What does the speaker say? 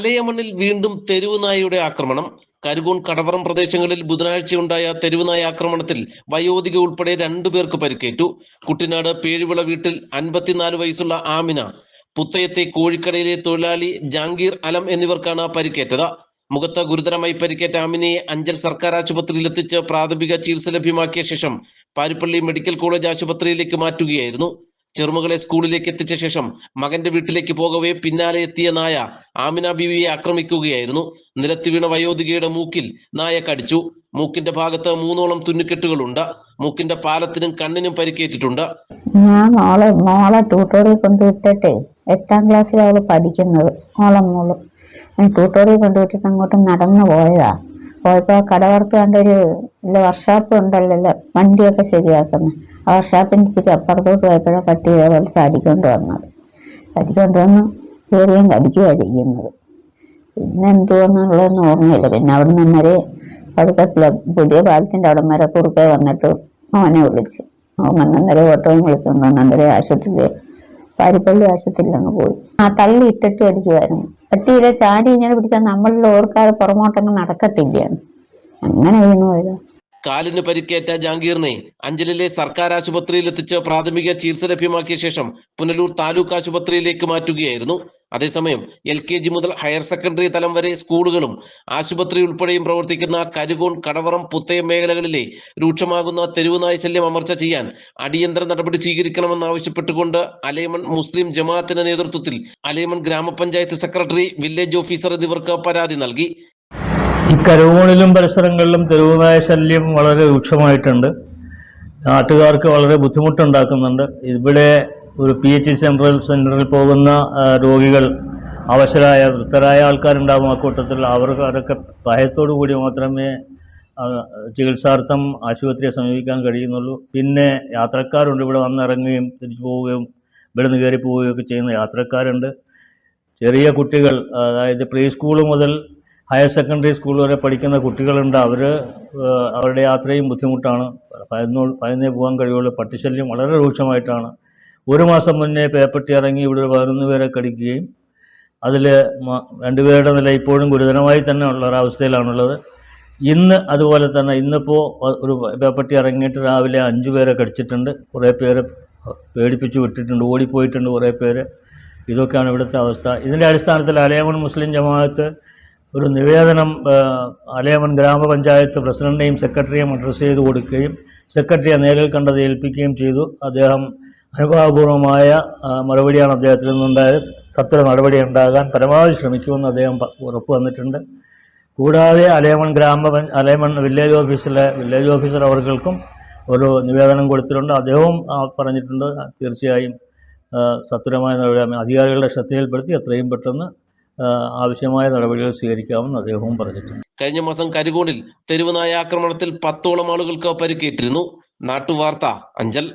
അലയമണ്ണിൽ വീണ്ടും തെരുവ് നായയുടെ ആക്രമണം. കരുകൂൺ കടവറം പ്രദേശങ്ങളിൽ ബുധനാഴ്ചയുണ്ടായ തെരുവ് നായ ആക്രമണത്തിൽ വയോധിക ഉൾപ്പെടെ രണ്ടുപേർക്ക് പരിക്കേറ്റു. കുട്ടിനാട് പേഴുവിള വീട്ടിൽ അൻപത്തിനാല് വയസ്സുള്ള ആമിന പുത്തയത്തെ കോഴിക്കടയിലെ തൊഴിലാളി ജാങ്കീർ അലം എന്നിവർക്കാണ് പരിക്കേറ്റത്. മുഖത്ത് ഗുരുതരമായി പരിക്കേറ്റ ആമിനയെ അഞ്ചൽ സർക്കാർ ആശുപത്രിയിൽ എത്തിച്ച് പ്രാഥമിക ചികിത്സ ലഭ്യമാക്കിയ ശേഷം പാരിപ്പള്ളി മെഡിക്കൽ കോളേജ് ആശുപത്രിയിലേക്ക് മാറ്റുകയായിരുന്നു. ചെറുമകളെ സ്കൂളിലേക്ക് എത്തിച്ച ശേഷം മകന്റെ വീട്ടിലേക്ക് പോകവേ പിന്നാലെ എത്തിയ നായ ആമിന ബീവിയെ ആക്രമിക്കുകയായിരുന്നു. നിലത്ത് വീണ വയോധികയുടെ മൂക്കിൽ നായ കടിച്ചു മൂക്കിന്റെ ഭാഗത്ത് മൂന്നോളം തുന്നിക്കെട്ടുകളുണ്ട്. മൂക്കിന്റെ പാലത്തിനും കണ്ണിനും പരിക്കേറ്റിട്ടുണ്ട്. ഞാൻ മോളെ മോളെ ട്യൂട്ടോറിയൽ കൊണ്ടുവിട്ടിട്ടേ എട്ടാം ക്ലാസ്സിൽ അവൾ പഠിക്കുന്നത്. മോളെ മോൾ. ഞാൻ ട്യൂട്ടോറിൽ കൊണ്ടുവിട്ടിട്ട് അങ്ങോട്ട് നടന്നു പോയതാ. പോയപ്പോൾ കടവർത്ത് കണ്ടൊരു ഒരു വർഷാപ്പ് ഉണ്ടല്ലോ വണ്ടിയൊക്കെ ശരിയാക്കുന്നത് ആ വർക്ക്ഷോപ്പിന്റെ ഇച്ചിരി അപ്പുറത്തോട്ട് പോയപ്പോഴാണ് പട്ടി ഇതേപോലെ ചാടിക്കൊണ്ട് വന്നത്. ചാടിക്കൊണ്ട് വന്ന് കയറിയും കടിക്കുകയാണ് ചെയ്യുന്നത്. പിന്നെ എന്തുവാന്നുള്ളതെന്ന് ഓർമ്മയില്ല. പിന്നെ അവിടെ നിന്നൊരു പതുക്കത്തിൽ പുതിയ പാലത്തിന്റെ അവിടെ വരെ കുറുക്കെ വന്നിട്ട് അവനെ വിളിച്ച്. അവൻ അന്നേരം ഓട്ടോയും വിളിച്ചുകൊണ്ട് അന്നേരം ആശുപത്രിയിൽ പാരിപ്പള്ളി ആശുപത്രിയിൽ അങ്ങ് പോയി. ആ തള്ളി ഇട്ടിട്ട് അടിക്കുമായിരുന്നു പട്ടിയിലെ ചാടി ഇങ്ങനെ പിടിച്ചാൽ നമ്മളിൽ ഓർക്കാതെ പുറമോട്ടങ്ങ് നടക്കത്തില്ലാണ് അങ്ങനെ വീണു പോയതാ കാലിന് പരിക്കേറ്റ ജാങ്കീറിനെ അഞ്ചലിലെ സർക്കാർ ആശുപത്രിയിൽ എത്തിച്ച് പ്രാഥമിക ചികിത്സ ലഭ്യമാക്കിയ ശേഷം പുനലൂർ താലൂക്ക് ആശുപത്രിയിലേക്ക് മാറ്റുകയായിരുന്നു അതേസമയം എൽ കെ ജി മുതൽ ഹയർ സെക്കൻഡറി തലം വരെ സ്കൂളുകളും ആശുപത്രി ഉൾപ്പെടെയും പ്രവർത്തിക്കുന്ന കരുകോൺ കടവറം പുത്തയം മേഖലകളിലെ രൂക്ഷമാകുന്ന തെരുവുനായ ശല്യം അമർച്ച ചെയ്യാൻ അടിയന്തര നടപടി സ്വീകരിക്കണമെന്നാവശ്യപ്പെട്ടുകൊണ്ട് അലേമൺ മുസ്ലിം ജമാഅത്തിന്റെ നേതൃത്വത്തിൽ അലേമൺ ഗ്രാമപഞ്ചായത്ത് സെക്രട്ടറി വില്ലേജ് ഓഫീസർ എന്നിവർക്ക് പരാതി നൽകി. ഈ കരുവോണിലും പരിസരങ്ങളിലും തെരുവുനായ ശല്യം വളരെ രൂക്ഷമായിട്ടുണ്ട്. നാട്ടുകാർക്ക് വളരെ ബുദ്ധിമുട്ടുണ്ടാക്കുന്നുണ്ട്. ഇവിടെ ഒരു പി എച്ച് സെൻട്രൽ സെന്ററിൽ പോകുന്ന രോഗികൾ അവശരായ വൃത്തരായ ആൾക്കാരുണ്ടാകും ആ കൂട്ടത്തിൽ. അവർക്ക് അവരൊക്കെ ഭയത്തോടു കൂടി മാത്രമേ ചികിത്സാർത്ഥം ആശുപത്രിയെ സമീപിക്കാൻ കഴിയുന്നുള്ളൂ. പിന്നെ യാത്രക്കാരുണ്ട്. ഇവിടെ വന്നിറങ്ങുകയും തിരിച്ചു പോവുകയും ഇവിടുന്ന് കയറി പോവുകയൊക്കെ ചെയ്യുന്ന യാത്രക്കാരുണ്ട്. ചെറിയ കുട്ടികൾ അതായത് പ്രീ സ്കൂൾ മുതൽ ഹയർ സെക്കൻഡറി സ്കൂൾ വരെ പഠിക്കുന്ന കുട്ടികളുണ്ട്. അവർ അവരുടെ യാത്രയും ബുദ്ധിമുട്ടാണ്. പതിനോ പതിനേ പോകാൻ കഴിയുള്ളൂ. പട്ടിശല്യം വളരെ രൂക്ഷമായിട്ടാണ്. ഒരു മാസം മുന്നേ പേപ്പട്ടി ഇറങ്ങി ഇവിടെ പതിനൊന്ന് പേരെ കടിക്കുകയും അതിൽ രണ്ടുപേരുടെ നില ഇപ്പോഴും ഗുരുതരമായി തന്നെ ഉള്ള ഒരവസ്ഥയിലാണുള്ളത് ഇന്ന് അതുപോലെ തന്നെ ഇന്നിപ്പോൾ ഒരു പേപ്പട്ടി ഇറങ്ങിയിട്ട് രാവിലെ അഞ്ചു പേരെ കടിച്ചിട്ടുണ്ട്. കുറേ പേര് പേടിപ്പിച്ച് വിട്ടിട്ടുണ്ട് ഓടിപ്പോയിട്ടുണ്ട് കുറേ പേര്. ഇതൊക്കെയാണ് ഇവിടുത്തെ അവസ്ഥ. ഇതിന്റെ അടിസ്ഥാനത്തിൽ അലയമൺ മുസ്ലിം ജമാഅത്ത് ഒരു നിവേദനം അലയമൺ ഗ്രാമപഞ്ചായത്ത് പ്രസിഡന്റിനെയും സെക്രട്ടറിയും അഡ്രസ്സ് ചെയ്ത് കൊടുക്കുകയും സെക്രട്ടറിയെ നേരിൽ കണ്ടത് ഏൽപ്പിക്കുകയും ചെയ്തു. അദ്ദേഹം അനുഭാവപൂർവമായ മറുപടിയാണ് അദ്ദേഹത്തിൽ നിന്നുണ്ടായത് സത്വര നടപടി ഉണ്ടാകാൻ പരമാവധി ശ്രമിക്കുമെന്ന് അദ്ദേഹം ഉറപ്പ് വന്നിട്ടുണ്ട്. കൂടാതെ അലയമൺ ഗ്രാമ അലേമൺ വില്ലേജ് ഓഫീസിലെ വില്ലേജ് ഓഫീസർ അവർക്കും ഒരു നിവേദനം കൊടുത്തിട്ടുണ്ട്. അദ്ദേഹവും പറഞ്ഞിട്ടുണ്ട് തീർച്ചയായും സത്വരമായ നടപടി അധികാരികളുടെ ശ്രദ്ധയിൽപ്പെടുത്തി എത്രയും പെട്ടെന്ന് ആവശ്യമായ നടപടികൾ സ്വീകരിക്കാമെന്ന് അദ്ദേഹവും പറഞ്ഞിട്ടുണ്ട്. കഴിഞ്ഞ മാസം കരികോണിൽ തെരുവുനായ ആക്രമണത്തിൽ പത്തോളം ആളുകൾക്ക് പരിക്കേറ്റിരുന്നു. നാട്ടുവാർത്ത അഞ്ചൽ.